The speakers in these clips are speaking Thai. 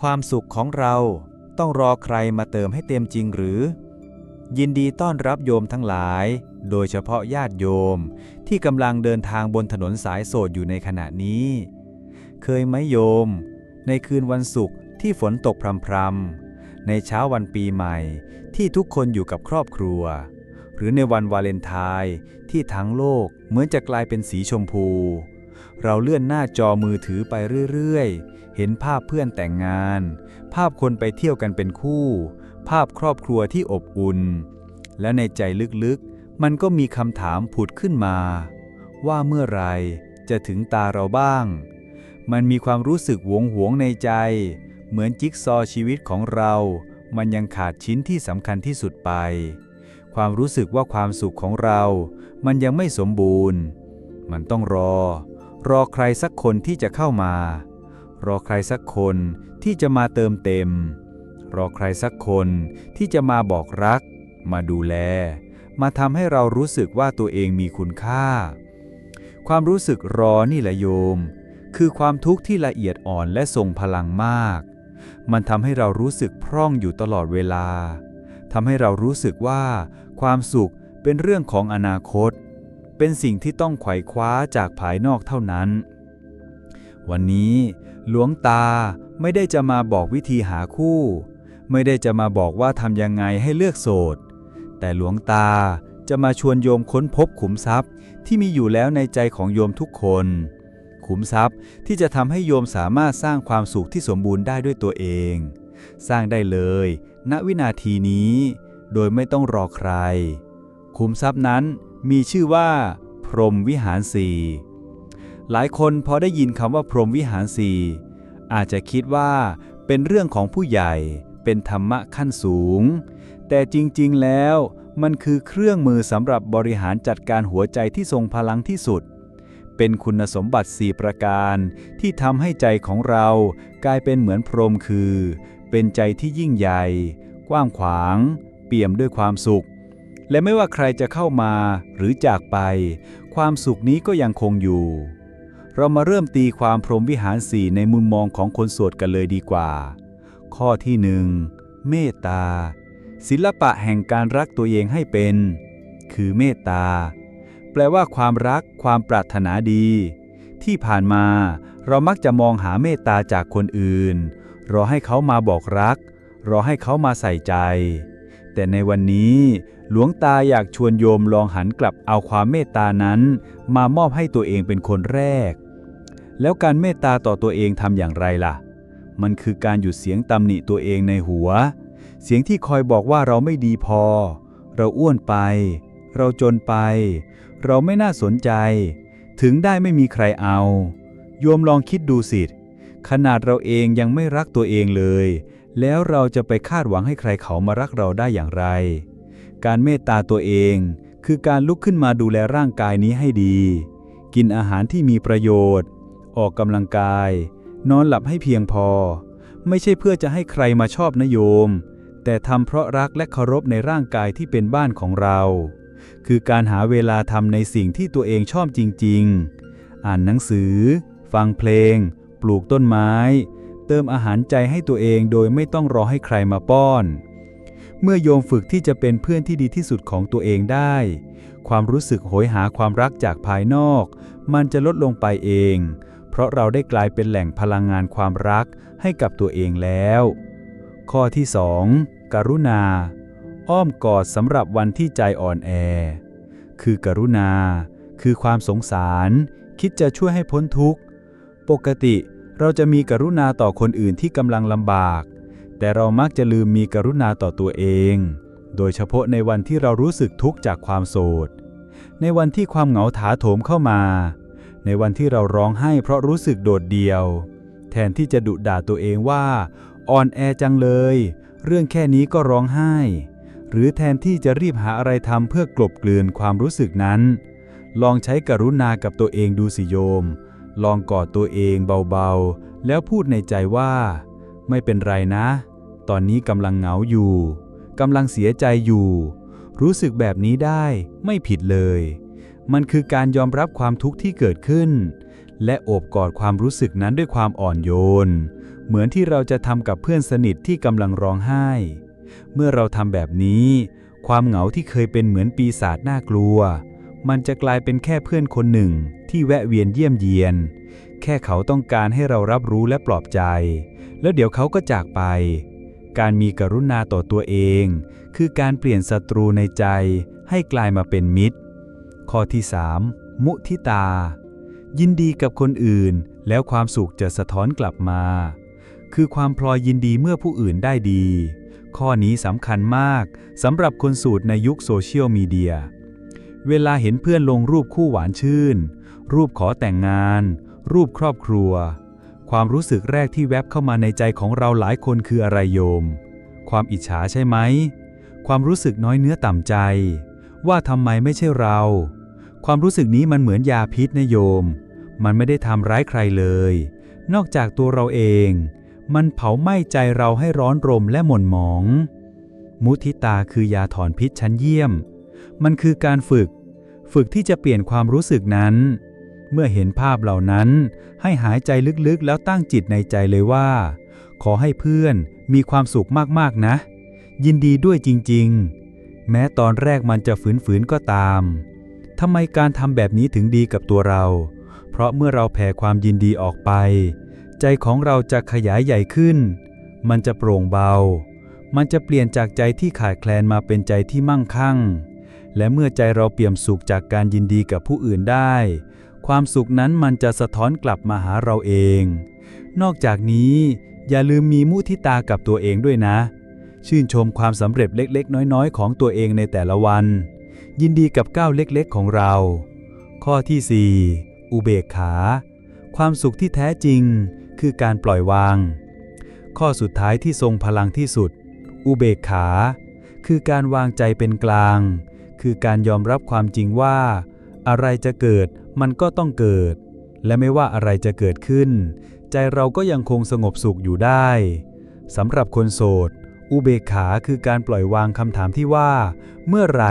ความสุขของเราต้องรอใครมาเติมให้เต็มจริงหรือ ยินดีต้อนรับโยมทั้งหลาย โดยเฉพาะญาติโยม ที่กำลังเดินทางบนถนนสายโสดอยู่ในขณะนี้ เคยไหมโยม ในคืนวันศุกร์ที่ฝนตกพรำๆในเช้าวันปีใหม่ที่ทุกคนอยู่กับครอบครัว หรือในวันวาเลนไทน์ที่ทั้งโลกเหมือนจะกลายเป็นสีชมพู เราเลื่อนหน้าจอมือถือไปเรื่อยๆ เห็นภาพเพื่อนแต่งงาน ภาพคนไปเที่ยวกันเป็นคู่ ภาพครอบครัวที่อบอุ่น และในใจลึกๆ มันก็มีคำถามผุดขึ้นมา ว่าเมื่อไรจะถึงตาเราบ้าง มันมีความรู้สึกหวงหวงในใจ เหมือนจิ๊กซอว์ชีวิตของเรา มันยังขาดชิ้นที่สำคัญที่สุดไป ความรู้สึกว่าความสุขของเรา มันยังไม่สมบูรณ์ มันต้องรอ รอใครสักคนที่จะเข้ามา รอใครสักคนที่จะมาเติมเต็ม รอใครสักคนที่จะมาบอกรัก มาดูแล มาทำให้เรารู้สึกว่าตัวเองมีคุณค่า ความรู้สึกรอนี่แหละโยม คือความทุกข์ที่ละเอียดอ่อนและทรงพลังมาก มันทำให้เรารู้สึกพร่องอยู่ตลอดเวลาทำให้เรารู้สึกว่า ความสุขเป็นเรื่องของอนาคต เป็นสิ่งที่ต้องไขว่คว้าจากภายนอกเท่านั้น วันนี้หลวงตาไม่ได้จะมาบอกวิธีหาคู่ ไม่ได้จะมาบอกว่าทำยังไงให้เลือกโสด แต่หลวงตาจะมาชวนโยมค้นพบขุมทรัพย์ที่มีอยู่แล้วในใจของโยมทุกคน ขุมทรัพย์ที่จะทำให้โยมสามารถสร้างความสุขที่สมบูรณ์ได้ด้วยตัวเอง สร้างได้เลย ณวินาทีนี้ โดยไม่ต้องรอใคร ขุมทรัพย์นั้น มีชื่อว่า พรหมวิหารสี่หลายคนพอได้ยินคำว่าพรหมวิหารสี่อาจจะคิดว่าเป็นเรื่องของผู้ใหญ่เป็นธรรมะขั้นสูง แต่จริงๆแล้วมันคือเครื่องมือสำหรับบริหารจัดการหัวใจที่ทรงพลังที่สุด เป็นคุณสมบัติ 4 ประการที่ทำให้ใจของเรากลายเป็นเหมือนพรหมคือ เป็นใจที่ยิ่งใหญ่ กว้างขวาง เปี่ยมด้วยความสุข และไม่ว่าใครจะเข้ามาหรือจากไป ความสุขนี้ก็ยังคงอยู่ เรามาเริ่มตีความพรหมวิหารสี่ในมุมมองของคนโสดกันเลยดีกว่า ข้อที่หนึ่งเมตตา ศิลปะแห่งการรักตัวเองให้เป็น คือเมตตา แปลว่าความรัก ความปรารถนาดี ที่ผ่านมาเรามักจะมองหาเมตตาจากคนอื่น รอให้เขามาบอกรัก รอให้เขามาใส่ใจ แต่ในวันนี้หลวงตาอยากชวนโยมลองหันกลับเอาความเมตตานั้น มามอบให้ตัวเองเป็นคนแรก แล้วการเมตตาต่อตัวเองทำอย่างไรล่ะ มันคือการหยุดเสียงตำหนิตัวเองในหัว เสียงที่คอยบอกว่าเราไม่ดีพอ เราอ้วนไป เราจนไป เราไม่น่าสนใจ ถึงได้ไม่มีใครเอา โยมลองคิดดูสิขนาดเราเองยังไม่รักตัวเองเลย แล้วเราจะไปคาดหวังให้ใครเขามารักเราได้อย่างไร การเมตตาตัวเอง คือการลุกขึ้นมาดูแลร่างกายนี้ให้ดี กินอาหารที่มีประโยชน์ ออกกำลังกาย นอนหลับให้เพียงพอ ไม่ใช่เพื่อจะให้ใครมาชอบนโยม แต่ทำเพราะรักและเคารพในร่างกายที่เป็นบ้านของเรา คือการหาเวลาทำในสิ่งที่ตัวเองชอบจริง ๆ อ่านหนังสือ ฟังเพลง ปลูกต้นไม้ เติมอาหารใจให้ตัวเองโดยไม่ต้องรอให้ใครมาป้อน เมื่อโยมฝึกที่จะเป็นเพื่อนที่ดีที่สุดของตัวเองได้ ความรู้สึกโหยหาความรักจากภายนอก มันจะลดลงไปเอง เพราะเราได้กลายเป็นแหล่งพลังงานความรักให้กับตัวเองแล้ว ข้อที่ 2. กรุณา อ้อมกอดสำหรับวันที่ใจอ่อนแอ คือกรุณา คือความสงสาร คิดจะช่วยให้พ้นทุกข์ ปกติ เราจะมีกรุณาต่อคนอื่นที่กำลังลำบาก แต่เรามักจะลืมมีกรุณาต่อตัวเอง โดยเฉพาะในวันที่เรารู้สึกทุกข์จากความโสดในวันที่ความเหงาถาโถมเข้ามา ในวันที่เราร้องไห้เพราะรู้สึกโดดเดี่ยว แทนที่จะดุด่าตัวเองว่า อ่อนแอจังเลย เรื่องแค่นี้ก็ร้องไห้ หรือแทนที่จะรีบหาอะไรทำเพื่อกลบเกลื่อนความรู้สึกนั้น ลองใช้กรุณากับตัวเองดูสิโยม ลองกอดตัวเองเบาๆ แล้วพูดในใจว่า ไม่เป็นไรนะ ตอนนี้กำลังเหงาอยู่กำลังเสียใจอยู่ รู้สึกแบบนี้ได้ไม่ผิดเลย มันคือการยอมรับความทุกข์ที่เกิดขึ้น และโอบกอดความรู้สึกนั้นด้วยความอ่อนโยน เหมือนที่เราจะทำกับเพื่อนสนิทที่กำลังร้องไห้ เมื่อเราทำแบบนี้ ความเหงาที่เคยเป็นเหมือนปีศาจน่ากลัว มันจะกลายเป็นแค่เพื่อนคนหนึ่งที่แวะเวียนเยี่ยมเยียน แค่เขาต้องการให้เรารับรู้และปลอบใจ แล้วเดี๋ยวเขาก็จากไป การมีกรุณาต่อตัวเอง คือการเปลี่ยนศัตรูในใจให้กลายมาเป็นมิตร ข้อที่ 3 มุทิตา ยินดีกับคนอื่น แล้วความสุขจะสะท้อนกลับมา คือความพลอยยินดีเมื่อผู้อื่นได้ดี ข้อนี้สำคัญมากสำหรับคนสูตรในยุคโซเชียลมีเดีย เวลาเห็นเพื่อนลงรูปคู่หวานชื่น รูปขอแต่งงาน รูปครอบครัว ความรู้สึกแรกที่แวบเข้ามาในใจของเราหลายคนคืออะไรโยม ความอิจฉาใช่ไหม ความรู้สึกน้อยเนื้อต่ำใจ ว่าทำไมไม่ใช่เรา ความรู้สึกนี้มันเหมือนยาพิษนะโยม มันไม่ได้ทำร้ายใครเลย นอกจากตัวเราเอง มันเผาไหม้ใจเราให้ร้อนรมและหม่นหมอง มุทิตาคือยาถอนพิษชั้นเยี่ยมมันคือการฝึก ฝึกที่จะเปลี่ยนความรู้สึกนั้น เมื่อเห็นภาพเหล่านั้น ให้หายใจลึกๆ แล้วตั้งจิตในใจเลยว่า ขอให้เพื่อนมีความสุขมากๆนะ ยินดีด้วยจริงๆ แม้ตอนแรกมันจะฝืนๆก็ตามทำไมการทำแบบนี้ถึงดีกับตัวเรา เพราะเมื่อเราแผ่ความยินดีออกไป ใจของเราจะขยายใหญ่ขึ้น มันจะโปร่งเบา มันจะเปลี่ยนจากใจที่ขาดแคลนมาเป็นใจที่มั่งคั่ง และเมื่อใจเราเปี่ยมสุขจากการยินดีกับผู้อื่นได้ ความสุขนั้นมันจะสะท้อนกลับมาหาเราเอง นอกจากนี้ อย่าลืมมีมุทิตากับตัวเองด้วยนะ ชื่นชมความสำเร็จเล็กๆ น้อยๆ ของตัวเองในแต่ละวัน ยินดีกับก้าวเล็กๆ ของเรา ข้อที่ 4 อุเบกขา ความสุขที่แท้จริง คือการปล่อยวาง ข้อสุดท้ายที่ทรงพลังที่สุด อุเบกขา คือการวางใจเป็นกลาง คือการยอมรับความจริงว่า อะไรจะเกิดมันก็ต้องเกิด และไม่ว่าอะไรจะเกิดขึ้น ใจเราก็ยังคงสงบสุขอยู่ได้สำหรับคนโสด อุเบกขาคือการปล่อยวางคำถามที่ว่า เมื่อไร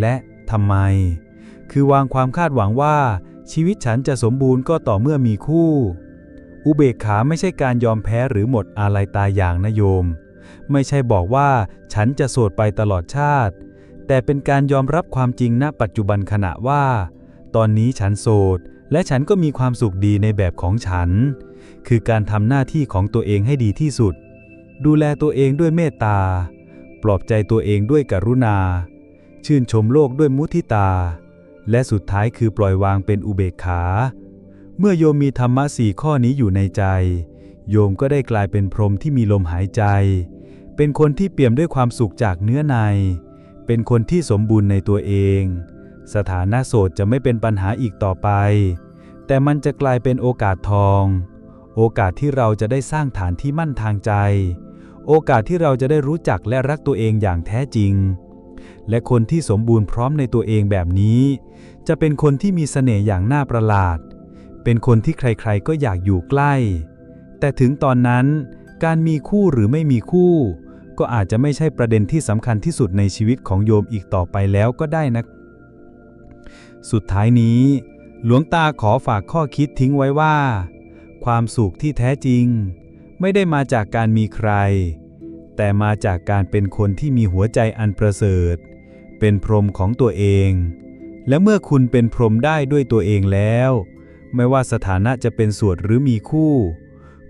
และทำไม คือวางความคาดหวังว่า ชีวิตฉันจะสมบูรณ์ก็ต่อเมื่อมีคู่ อุเบกขาไม่ใช่การยอมแพ้หรือหมดอาลัยตายอย่างนะโยม ไม่ใช่บอกว่าฉันจะโสดไปตลอดชาติ แต่เป็นการยอมรับความจริงณปัจจุบันขณะว่า ตอนนี้ฉันโสด และฉันก็มีความสุขดีในแบบของฉัน คือการทำหน้าที่ของตัวเองให้ดีที่สุด ดูแลตัวเองด้วยเมตตา ปลอบใจตัวเองด้วยกรุณา ชื่นชมโลกด้วยมุทิตา และสุดท้ายคือปล่อยวางเป็นอุเบกขา เมื่อโยมมีธรรมะสี่ข้อนี้อยู่ในใจ โยมก็ได้กลายเป็นพรหมที่มีลมหายใจ เป็นคนที่เปี่ยมด้วยความสุขจากเนื้อใน เป็นคนที่สมบูรณ์ในตัวเอง สถานะโสดจะไม่เป็นปัญหาอีกต่อไป แต่มันจะกลายเป็นโอกาสทอง โอกาสที่เราจะได้สร้างฐานที่มั่นทางใจ โอกาสที่เราจะได้รู้จักและรักตัวเองอย่างแท้จริง และคนที่สมบูรณ์พร้อมในตัวเองแบบนี้ จะเป็นคนที่มีเสน่ห์อย่างน่าประหลาด เป็นคนที่ใครๆก็อยากอยู่ใกล้ แต่ถึงตอนนั้นการมีคู่หรือไม่มีคู่ ก็อาจจะไม่ใช่ประเด็นที่สำคัญที่สุดในชีวิตของโยมอีกต่อไปแล้วก็ได้นะ สุดท้ายนี้ หลวงตาขอฝากข้อคิดทิ้งไว้ว่า ความสุขที่แท้จริง ไม่ได้มาจากการมีใคร แต่มาจากการเป็นคนที่มีหัวใจอันประเสริฐ เป็นพรหมของตัวเอง และเมื่อคุณเป็นพรหมได้ด้วยตัวเองแล้ว ไม่ว่าสถานะจะเป็นสวดหรือมีคู่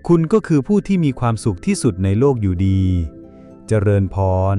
คุณก็คือผู้ที่มีความสุขที่สุดในโลกอยู่ดี เจริญพร